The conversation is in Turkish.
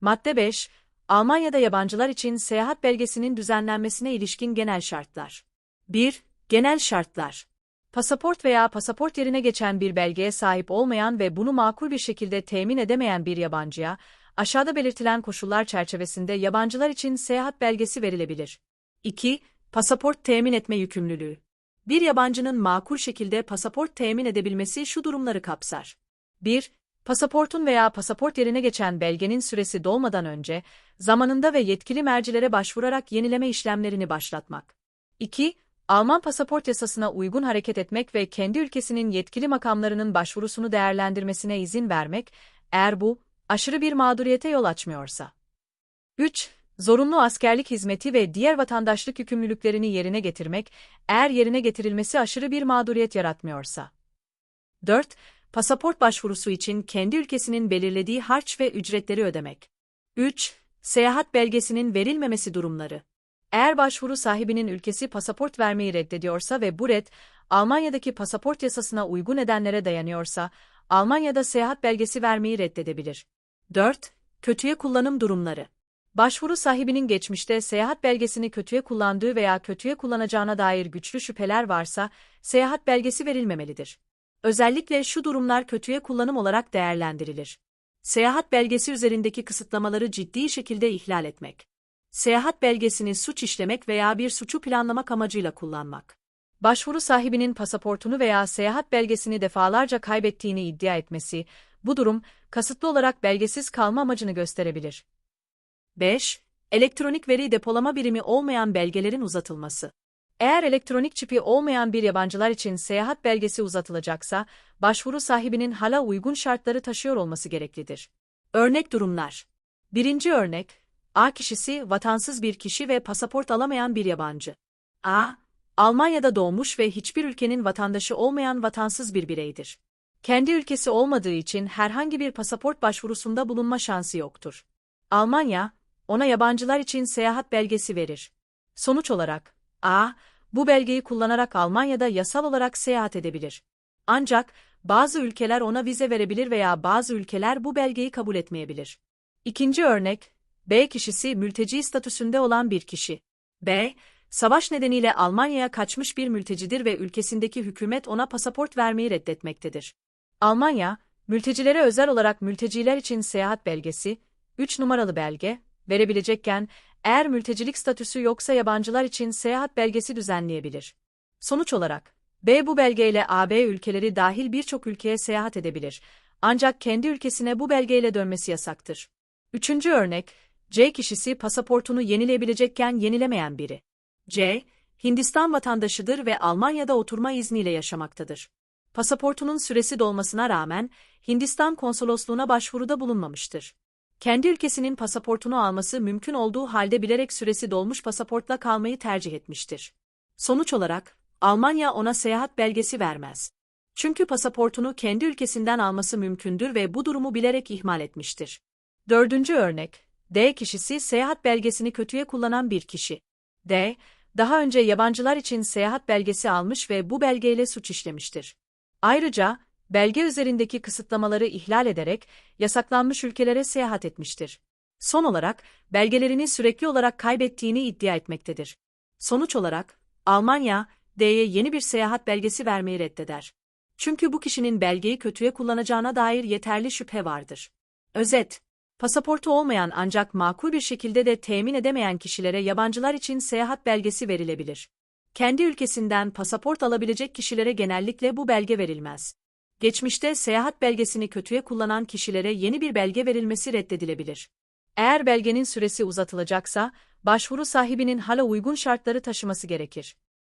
Madde 5. Almanya'da yabancılar için seyahat belgesinin düzenlenmesine ilişkin genel şartlar. 1. Genel şartlar. Pasaport veya pasaport yerine geçen bir belgeye sahip olmayan ve bunu makul bir şekilde temin edemeyen bir yabancıya, aşağıda belirtilen koşullar çerçevesinde yabancılar için seyahat belgesi verilebilir. 2. Pasaport temin etme yükümlülüğü. Bir yabancının makul şekilde pasaport temin edebilmesi şu durumları kapsar. 1. Pasaportun veya pasaport yerine geçen belgenin süresi dolmadan önce, zamanında ve yetkili mercilere başvurarak yenileme işlemlerini başlatmak. 2. Alman pasaport yasasına uygun hareket etmek ve kendi ülkesinin yetkili makamlarının başvurusunu değerlendirmesine izin vermek, eğer bu, aşırı bir mağduriyete yol açmıyorsa. 3. Zorunlu askerlik hizmeti ve diğer vatandaşlık yükümlülüklerini yerine getirmek, eğer yerine getirilmesi aşırı bir mağduriyet yaratmıyorsa. 4. Pasaport başvurusu için kendi ülkesinin belirlediği harç ve ücretleri ödemek. 3. Seyahat belgesinin verilmemesi durumları. Eğer başvuru sahibinin ülkesi pasaport vermeyi reddediyorsa ve bu red, Almanya'daki pasaport yasasına uygun nedenlere dayanıyorsa, Almanya'da seyahat belgesi vermeyi reddedebilir. 4. Kötüye kullanım durumları. Başvuru sahibinin geçmişte seyahat belgesini kötüye kullandığı veya kötüye kullanacağına dair güçlü şüpheler varsa, seyahat belgesi verilmemelidir. Özellikle şu durumlar kötüye kullanım olarak değerlendirilir. Seyahat belgesi üzerindeki kısıtlamaları ciddi şekilde ihlal etmek. Seyahat belgesini suç işlemek veya bir suçu planlamak amacıyla kullanmak. Başvuru sahibinin pasaportunu veya seyahat belgesini defalarca kaybettiğini iddia etmesi, bu durum, kasıtlı olarak belgesiz kalma amacını gösterebilir. 5. Elektronik veri depolama birimi olmayan belgelerin uzatılması. Eğer elektronik çipi olmayan bir yabancılar için seyahat belgesi uzatılacaksa, başvuru sahibinin hala uygun şartları taşıyor olması gereklidir. Örnek durumlar. Birinci örnek, A kişisi vatansız bir kişi ve pasaport alamayan bir yabancı. A. Almanya'da doğmuş ve hiçbir ülkenin vatandaşı olmayan vatansız bir bireydir. Kendi ülkesi olmadığı için herhangi bir pasaport başvurusunda bulunma şansı yoktur. Almanya, ona yabancılar için seyahat belgesi verir. Sonuç olarak, A, bu belgeyi kullanarak Almanya'da yasal olarak seyahat edebilir. Ancak, bazı ülkeler ona vize verebilir veya bazı ülkeler bu belgeyi kabul etmeyebilir. İkinci örnek, B kişisi mülteci statüsünde olan bir kişi. B, savaş nedeniyle Almanya'ya kaçmış bir mültecidir ve ülkesindeki hükümet ona pasaport vermeyi reddetmektedir. Almanya, mültecilere özel olarak mülteciler için seyahat belgesi, 3 numaralı belge, verebilecekken, eğer mültecilik statüsü yoksa yabancılar için seyahat belgesi düzenleyebilir. Sonuç olarak, B bu belgeyle AB ülkeleri dahil birçok ülkeye seyahat edebilir. Ancak kendi ülkesine bu belgeyle dönmesi yasaktır. Üçüncü örnek, C kişisi pasaportunu yenileyebilecekken yenilemeyen biri. C, Hindistan vatandaşıdır ve Almanya'da oturma izniyle yaşamaktadır. Pasaportunun süresi dolmasına rağmen Hindistan konsolosluğuna başvuruda bulunmamıştır. Kendi ülkesinin pasaportunu alması mümkün olduğu halde bilerek süresi dolmuş pasaportla kalmayı tercih etmiştir. Sonuç olarak, Almanya ona seyahat belgesi vermez. Çünkü pasaportunu kendi ülkesinden alması mümkündür ve bu durumu bilerek ihmal etmiştir. Dördüncü örnek, D kişisi seyahat belgesini kötüye kullanan bir kişi. D, daha önce yabancılar için seyahat belgesi almış ve bu belgeyle suç işlemiştir. Ayrıca, belge üzerindeki kısıtlamaları ihlal ederek yasaklanmış ülkelere seyahat etmiştir. Son olarak, belgelerini sürekli olarak kaybettiğini iddia etmektedir. Sonuç olarak, Almanya, D'ye yeni bir seyahat belgesi vermeyi reddeder. Çünkü bu kişinin belgeyi kötüye kullanacağına dair yeterli şüphe vardır. Özet Pasaportu olmayan ancak makul bir şekilde de temin edemeyen kişilere yabancılar için seyahat belgesi verilebilir. Kendi ülkesinden pasaport alabilecek kişilere genellikle bu belge verilmez. Geçmişte seyahat belgesini kötüye kullanan kişilere yeni bir belge verilmesi reddedilebilir. Eğer belgenin süresi uzatılacaksa, başvuru sahibinin hala uygun şartları taşıması gerekir.